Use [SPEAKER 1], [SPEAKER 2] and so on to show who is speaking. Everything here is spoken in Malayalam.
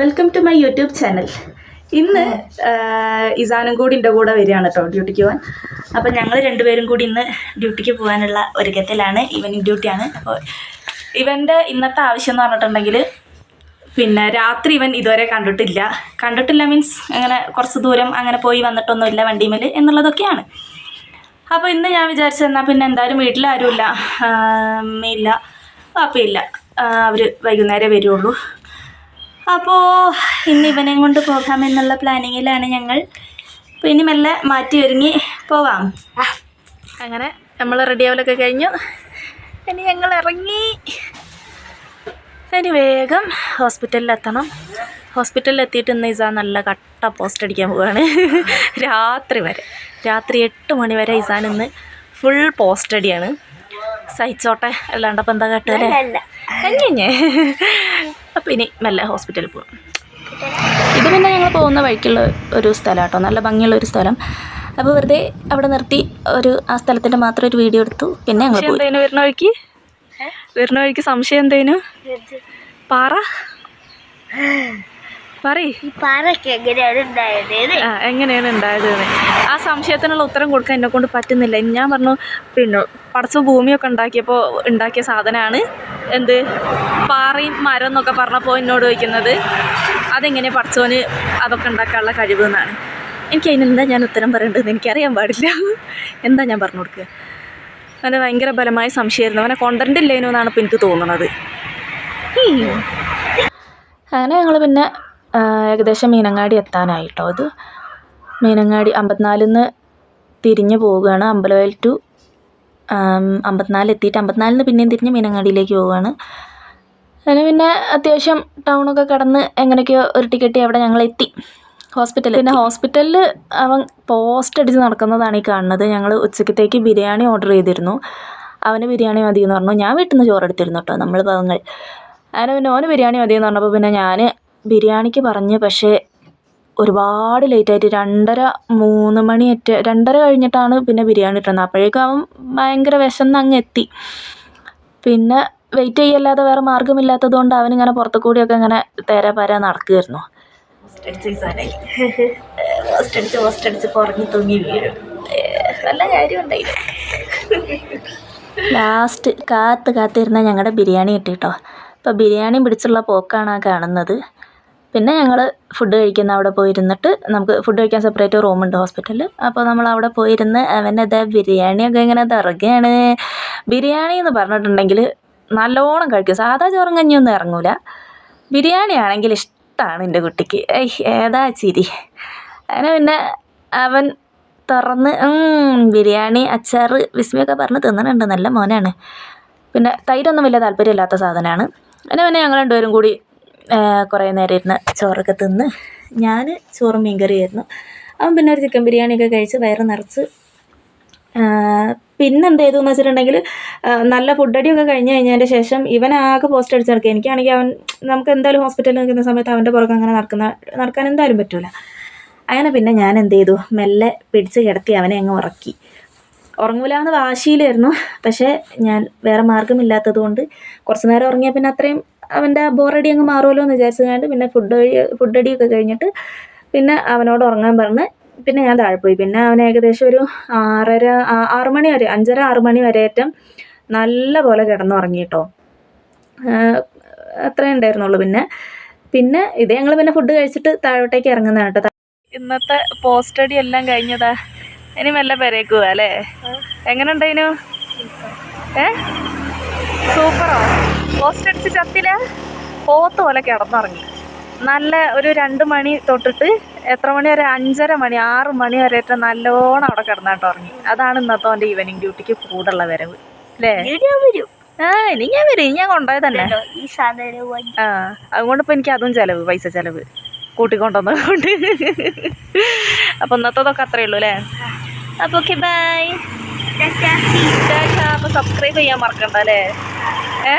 [SPEAKER 1] Welcome to my YouTube channel ഇന്ന് ഇസാനും കൂടി എന്റെ കൂടെ വരികയാണ് കേട്ടോ ഡ്യൂട്ടിക്ക് പോകാൻ അപ്പോൾ ഞങ്ങൾ രണ്ടുപേരും കൂടി ഇന്ന് ഡ്യൂട്ടിക്ക് പോകാനുള്ള ഒരുക്കത്തിലാണ്. ഈവനിങ് ഡ്യൂട്ടിയാണ് അപ്പോൾ ഇവന്റെ ഇന്നത്തെ ആവശ്യം എന്ന് പറഞ്ഞിട്ടുണ്ടെങ്കിൽ പിന്നെ രാത്രി ഇവൻ ഇതുവരെ കണ്ടിട്ടില്ല. കണ്ടിട്ടില്ല മീൻസ് അങ്ങനെ കുറച്ച് ദൂരം അങ്ങനെ പോയി വന്നിട്ടൊന്നുമില്ല വണ്ടിമേൽ എന്നുള്ളതൊക്കെയാണ്. അപ്പോൾ ഇന്ന് ഞാൻ വിചാരിച്ചു തന്നാൽ പിന്നെ എന്തായാലും വീട്ടിലാരുമില്ല അമ്മയില്ല പാപ്പയില്ല അവർ വൈകുന്നേരം വരുള്ളൂ. അപ്പോൾ ഇന്ന് ഇവനെയും കൊണ്ട് പോകാമെന്നുള്ള പ്ലാനിങ്ങിലാണ് ഞങ്ങൾ. അപ്പോൾ ഇനി മെല്ലെ മാറ്റി ഒരുങ്ങി പോവാം. അങ്ങനെ നമ്മൾ റെഡി ആവലൊക്കെ കഴിഞ്ഞു. ഇനി ഞങ്ങൾ ഇറങ്ങി. ഇനി വേഗം ഹോസ്പിറ്റലിൽ എത്തണം ഹോസ്പിറ്റലിൽ എത്തിയിട്ട് ഇന്ന് ഇസാൻ നല്ല കട്ട പോസ്റ്റ് അടിക്കാൻ പോവുകയാണ് രാത്രി വരെ. രാത്രി എട്ട് മണി വരെ ഇസാൻ ഇന്ന് ഫുൾ പോസ്റ്റ് അടിയാണ്. സഹിച്ചോട്ടെ. അല്ലാണ്ടപ്പം എന്താ കേട്ടല്ലേ കഴിഞ്ഞേ അപ്പം ഇനി മെല്ലെ ഹോസ്പിറ്റലിൽ പോകും ഇത് പിന്നെ ഞങ്ങൾ പോകുന്ന വഴിക്കുള്ള ഒരു സ്ഥലം കേട്ടോ. നല്ല ഭംഗിയുള്ള ഒരു സ്ഥലം. അപ്പോൾ വെറുതെ അവിടെ നിർത്തി ഒരു ആ സ്ഥലത്തിന്റെ മാത്രം ഒരു വീഡിയോ എടുത്തു. പിന്നെ ഞങ്ങൾ പോയി. എന്തേനു വരുന്ന വഴിക്ക്? വരുന്ന വഴിക്ക് സംശയം എന്തേനു? പാറ? പറയ്.
[SPEAKER 2] പാറ എങ്ങനെയാണ് ഉണ്ടായത്
[SPEAKER 1] ആ എങ്ങനെയാണ് ഉണ്ടായത് സംശയത്തിനുള്ള ഉത്തരം കൊടുക്കാൻ എന്നെ കൊണ്ട് പറ്റുന്നില്ല. ഞാൻ പറഞ്ഞു പിന്നെ പടച്ച ഭൂമിയൊക്കെ ഉണ്ടാക്കിയപ്പോൾ ഉണ്ടാക്കിയ സാധനമാണ് എന്ത്? പാറയും മരം എന്നൊക്കെ പറഞ്ഞപ്പോൾ എന്നോട് ചോദിക്കുന്നത് അതെങ്ങനെ പടച്ചോന് അതൊക്കെ ഉണ്ടാക്കാനുള്ള കഴിവ് എന്നാണ്? എനിക്ക് അതിനെന്താ ഞാൻ ഉത്തരം പറയേണ്ടതെന്ന് എനിക്കറിയാൻ പാടില്ല. എന്താ ഞാൻ പറഞ്ഞു കൊടുക്കുക? അവന് ഭയങ്കര ബലമായ സംശയമായിരുന്നു. അവനെ കൊണ്ടണ്ടില്ലേനു എന്നാണ് ഇപ്പോൾ എനിക്ക് തോന്നുന്നത്. അങ്ങനെ ഞങ്ങൾ പിന്നെ ഏകദേശം മീനങ്ങാടി എത്താനായിട്ടോ അത് മീനങ്ങാടി അമ്പത്തിനാലിൽ നിന്ന് തിരിഞ്ഞ് പോവുകയാണ്. അമ്പലവയൽ ടു അമ്പത്തിനാല് എത്തിയിട്ട് അമ്പത്തിനാലിൽ നിന്ന് പിന്നെയും തിരിഞ്ഞ് മീനങ്ങാടിയിലേക്ക് പോവുകയാണ്. അങ്ങനെ പിന്നെ അത്യാവശ്യം ടൗണൊക്കെ കടന്ന് എങ്ങനെയൊക്കെയോ ഒരു ടിക്കറ്റ് അവിടെ ഞങ്ങൾ എത്തി ഹോസ്പിറ്റലിൽ പിന്നെ ഹോസ്പിറ്റലിൽ അവൻ പോസ്റ്റ് അടിച്ച് നടക്കുന്നതാണ് ഈ കാണുന്നത്. ഞങ്ങൾ ഉച്ചക്കത്തേക്ക് ബിരിയാണി ഓർഡർ ചെയ്തിരുന്നു. അവന് ബിരിയാണി മതി എന്ന് പറഞ്ഞു. ഞാൻ വീട്ടിൽ നിന്ന് ചോറെടുത്തിരുന്നു കേട്ടോ നമ്മൾ പാവങ്ങൾ അങ്ങനെ പിന്നെ ഓന് ബിരിയാണി മതി എന്ന് പറഞ്ഞപ്പോൾ പിന്നെ ഞാൻ ബിരിയാണിക്ക് പറഞ്ഞു പക്ഷേ ഒരുപാട് ലേറ്റായിട്ട് രണ്ടര മൂന്ന് മണിയേറ്റ് രണ്ടര കഴിഞ്ഞിട്ടാണ് പിന്നെ ബിരിയാണി കിട്ടുന്നത്. അപ്പോഴേക്കും അവൻ ഭയങ്കര വിശന്ന് അങ്ങ് എത്തി. പിന്നെ വെയിറ്റ് ചെയ്യല്ലാതെ വേറെ മാർഗമില്ലാത്തത് കൊണ്ട് അവനിങ്ങനെ പുറത്തു കൂടിയൊക്കെ ഇങ്ങനെ തേര പര നടക്കുമായിരുന്നു തൂങ്ങി വീഴും. നല്ല കാര്യമുണ്ടായില്ല ലാസ്റ്റ് കാത്ത് കാത്തിരുന്ന ഞങ്ങളുടെ ബിരിയാണി കിട്ടി കേട്ടോ അപ്പോൾ ബിരിയാണി പിടിച്ചുള്ള പോക്കാണ് ആ കാണുന്നത്. പിന്നെ ഞങ്ങൾ ഫുഡ് കഴിക്കുന്ന അവിടെ പോയിരുന്നിട്ട് നമുക്ക് ഫുഡ് കഴിക്കാൻ സെപ്പറേറ്റ് റൂമുണ്ട് ഹോസ്പിറ്റലിൽ അപ്പോൾ നമ്മൾ അവിടെ പോയിരുന്ന് അവന്റെ അതാ ബിരിയാണിയൊക്കെ ഇങ്ങനെ തിറക്കുകയാണ് ബിരിയാണി എന്ന് പറഞ്ഞിട്ടുണ്ടെങ്കിൽ നല്ലോണം കഴിക്കും. സാധാ ചോറും കഞ്ഞിയൊന്നും ഇറങ്ങൂല. ബിരിയാണി ആണെങ്കിൽ ഇഷ്ടമാണ് എന്റെ കുട്ടിക്ക്. ഏയ് ഏതാ ചിരി. അങ്ങനെ പിന്നെ അവൻ തുറന്ന് ബിരിയാണി അച്ചാർ വിസ്മയൊക്കെ പറഞ്ഞ് തിന്നണുണ്ട്. നല്ല മോനാണ്. പിന്നെ തൈരൊന്നും വലിയ താല്പര്യമില്ലാത്ത സാധനമാണ്. അങ്ങനെ പിന്നെ ഞങ്ങൾ രണ്ടുപേരും കൂടി കുറേ നേരം ഇരുന്ന് ചോറൊക്കെ തിന്ന് ഞാൻ ചോറും മീൻകറിയായിരുന്നു. അവൻ പിന്നെ ഒരു ചിക്കൻ ബിരിയാണിയൊക്കെ കഴിച്ച് വയറ് നിറച്ച് പിന്നെ എന്ത് ചെയ്തു എന്ന് വെച്ചിട്ടുണ്ടെങ്കിൽ നല്ല ഫുഡടിയൊക്കെ കഴിഞ്ഞ് കഴിഞ്ഞതിന്റെ ശേഷം ഇവൻ ആകെ പോസ്റ്റ് അടിച്ച് നടക്കുക എനിക്കാണെങ്കിൽ അവൻ നമുക്ക് എന്തായാലും ഹോസ്പിറ്റലിൽ നിൽക്കുന്ന സമയത്ത് അവന്റെ പുറകെ അങ്ങനെ നടക്കുന്ന നടക്കാൻ എന്തായാലും പറ്റില്ല അങ്ങനെ പിന്നെ ഞാൻ എന്ത് ചെയ്തു? മെല്ലെ പിടിച്ച് കിടത്തി അവനെ അങ്ങ് ഉറക്കി. ഉറങ്ങൂല എന്ന് വാശിയിലായിരുന്നു. പക്ഷേ ഞാൻ വേറെ മാർഗമില്ലാത്തത് കൊണ്ട് കുറച്ച് നേരം ഉറങ്ങിയാൽ പിന്നെ അത്രയും അവന്റെ ബോറടി അങ്ങ് മാറുമല്ലോ എന്ന് വിചാരിച്ചതുകൊണ്ട് പിന്നെ ഫുഡ് ഫുഡ് അടിയൊക്കെ കഴിഞ്ഞിട്ട് പിന്നെ അവനോട് ഉറങ്ങാൻ പറഞ്ഞ് പിന്നെ ഞാൻ താഴെ പോയി. പിന്നെ അവൻ ഏകദേശം ഒരു ആറര ആറ് മണി വരെ അഞ്ചര ആറ് മണി വരെയേറ്റം നല്ല പോലെ കിടന്നുറങ്ങി കേട്ടോ അത്രേ ഉണ്ടായിരുന്നുള്ളൂ പിന്നെ. പിന്നെ ഇത് ഞങ്ങൾ പിന്നെ ഫുഡ് കഴിച്ചിട്ട് താഴോട്ടേക്ക് ഇറങ്ങുന്നതാണ് കേട്ടോ. ഇന്നത്തെ പോസ്റ്റ് പോസ്റ്റഡി എല്ലാം കഴിഞ്ഞതാ. ഇനി മെല്ലെ പെരേക്ക് പോവാ അല്ലേ? എങ്ങനെ ഉണ്ടായിനു ഏ? സൂപ്പറോ? പോസ്റ്റ് അടിച്ച് ചത്തിൽ പോത്ത് പോലെ കിടന്നുറങ്ങി. നല്ല ഒരു രണ്ട് മണി തൊട്ടിട്ട് എത്ര മണി വരെ? അഞ്ചര മണി ആറ് മണി വരെ ഏറ്റവും നല്ലോണം അവിടെ കിടന്നായിട്ട് ഉറങ്ങി. അതാണ് ഇന്നത്തെ അവന്റെ ഈവനിങ് ഡ്യൂട്ടിക്ക് കൂടുള്ള വരവ്. അല്ലേ ആ ഇനി ഞാൻ വരും ഇനി ഞാൻ
[SPEAKER 2] കൊണ്ടുപോയത് തന്നെ
[SPEAKER 1] ആ അതുകൊണ്ട് ഇപ്പൊ എനിക്ക് അതും ചിലവ് പൈസ ചിലവ്. കൂട്ടിക്കൊണ്ടുവന്നത് അപ്പൊ അപ്പം ഇന്നത്തതൊക്കെ അത്രയേ ഉള്ളൂ അല്ലേ അപ്പോൾ ഓക്കെ ബൈ. അപ്പോൾ സബ്സ്ക്രൈബ് ചെയ്യാൻ മറക്കണ്ട അല്ലേ ഏ